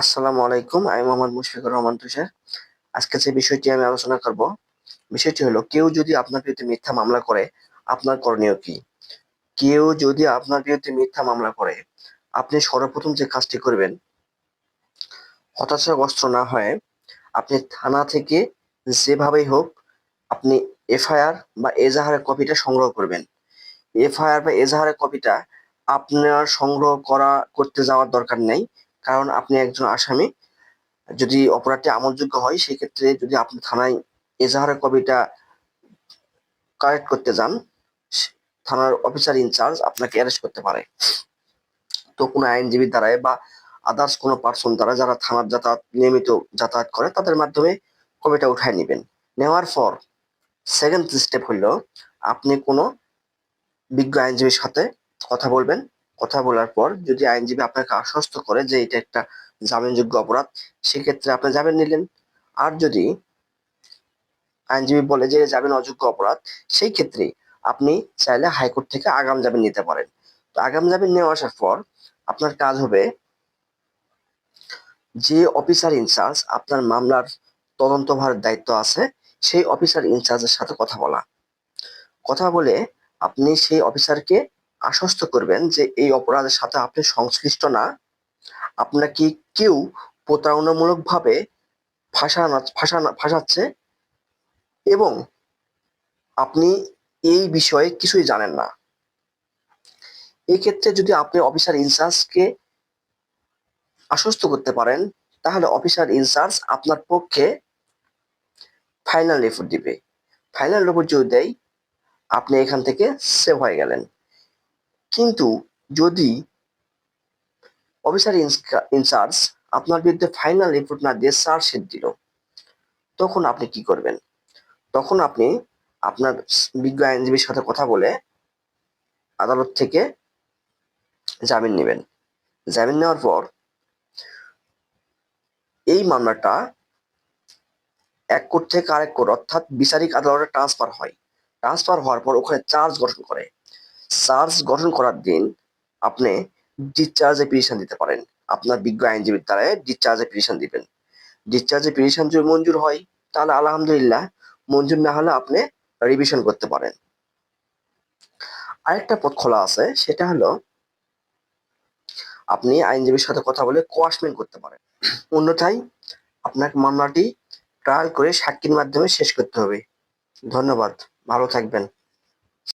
আসসালামু আলাইকুম, আমি মোহাম্মদ মুশফিকুর রহমান তুষার আজকে যে বিষয়টি আমি আলোচনা করব, বিষয়টি হলো, কেউ যদি আপনার বিরুদ্ধে মিথ্যা মামলা করে, আপনার করণীয় কি? কেউ যদি আপনার বিরুদ্ধে মিথ্যা মামলা করে, আপনি সর্বপ্রথম যে কাজটি করবেন হতাশাগ্রস্ত না হয়ে আপনি থানা থেকে যেভাবেই হোক আপনি এফআইআর বা এজাহারের কপিটা সংগ্রহ করবেন। এফআইআর বা এজাহারের কপিটা আপনার সংগ্রহ করা, করতে যাওয়ার দরকার নেই। কারণ আপনি একজন আসামি। যদি অপরাধটি আমলযোগ্য হয়, সেক্ষেত্রে যদি আপনি থানায় এজাহারের কপিটা কালেক্ট করতে যান থানার অফিসার ইনচার্জ আপনাকে অ্যারেস্ট করতে পারে। তো কোনো আইনজীবীর দ্বারাই বা আদার্স কোনো পার্সন দ্বারা যারা থানার যাতায়াত, নিয়মিত যাতায়াত করে, তাদের মাধ্যমে কপিটা উঠায় নেবেন। নেওয়ার পর সেকেন্ড স্টেপ হলো আপনি কোনো বিজ্ঞ আইনজীবীর সাথে কথা বলবেন কথা বলার পর যদি আইনজীবী আপনাকে আশ্বস্ত করে যে এটা একটা জামিনযোগ্য অপরাধ, সেক্ষেত্রে আপনি জামিন নিলেন। আর যদি আইনজীবী বলে যে জামিন অযোগ্য অপরাধ, সেই ক্ষেত্রে আপনি চাইলে হাইকোর্ট থেকে আগাম জামিন নিতে পারেন। তো আগাম জামিন নিয়ে আসার পর আপনার কাজ হবে যে অফিসার ইনচার্জ আপনার মামলার তদন্তভার দায়িত্ব আছে, সেই অফিসার ইনচার্জের সাথে কথা বলা। কথা বলে আপনি সেই অফিসারকে আশ্বস্ত করবেন যে এই অপরাধের সাথে আপনি সংশ্লিষ্ট না। আপনাকে কেউ প্রতারণামূলকভাবে ফাঁসানো ফাঁসাচ্ছে এবং আপনি এই বিষয়ে কিছুই জানেন না। এই ক্ষেত্রে যদি আপনি অফিসার ইনচার্জকে আশ্বস্ত করতে পারেন, তাহলে অফিসার ইনচার্জ আপনার পক্ষে ফাইনাল রিপোর্ট দিবে। ফাইনাল রিপোর্ট যদি দেয়, আপনি এখান থেকে সেভ হয়ে গেলেন। কিন্তু যদি অফিসার ইনচার্জ আপনার বিরুদ্ধে ফাইনাল রিপোর্ট না দিয়ে চার্জশিট দিল, তখন আপনি কি করবেন? তখন আপনি আপনার বিজ্ঞ আইনজীবীর সাথে কথা বলে আদালত থেকে জামিন নেবেন। জামিন নেওয়ার পর এই মামলাটা এক কোর্ট থেকে আরেক কোর্ট, অর্থাৎ বিচারিক আদালতে ট্রান্সফার হয়। ট্রান্সফার হওয়ার পর ওখানে চার্জ গঠন করে। চার্জ গঠন করার দিন আপনি ডিসচার্জ পিটিশন দিতে পারেন। আপনার বিজ্ঞ আইনজীবীর দ্বারা ডিসচার্জ পিটিশন দিবেন। ডিসচার্জ পিটিশন যদি মঞ্জুর হয়, তাহলে আলহামদুলিল্লাহ মঞ্জুর না হলে আপনি রিভিশন করতে পারেন। আরেকটা পথ খোলা আছে, সেটা হলো আপনি আইনজীবীর সাথে কথা বলে কোয়াশমেন্ট করতে পারেন। অন্যথায় আপনাকে মামলাটি ট্রায়াল করে সাক্ষীর মাধ্যমে শেষ করতে হবে। ধন্যবাদ, ভালো থাকবেন।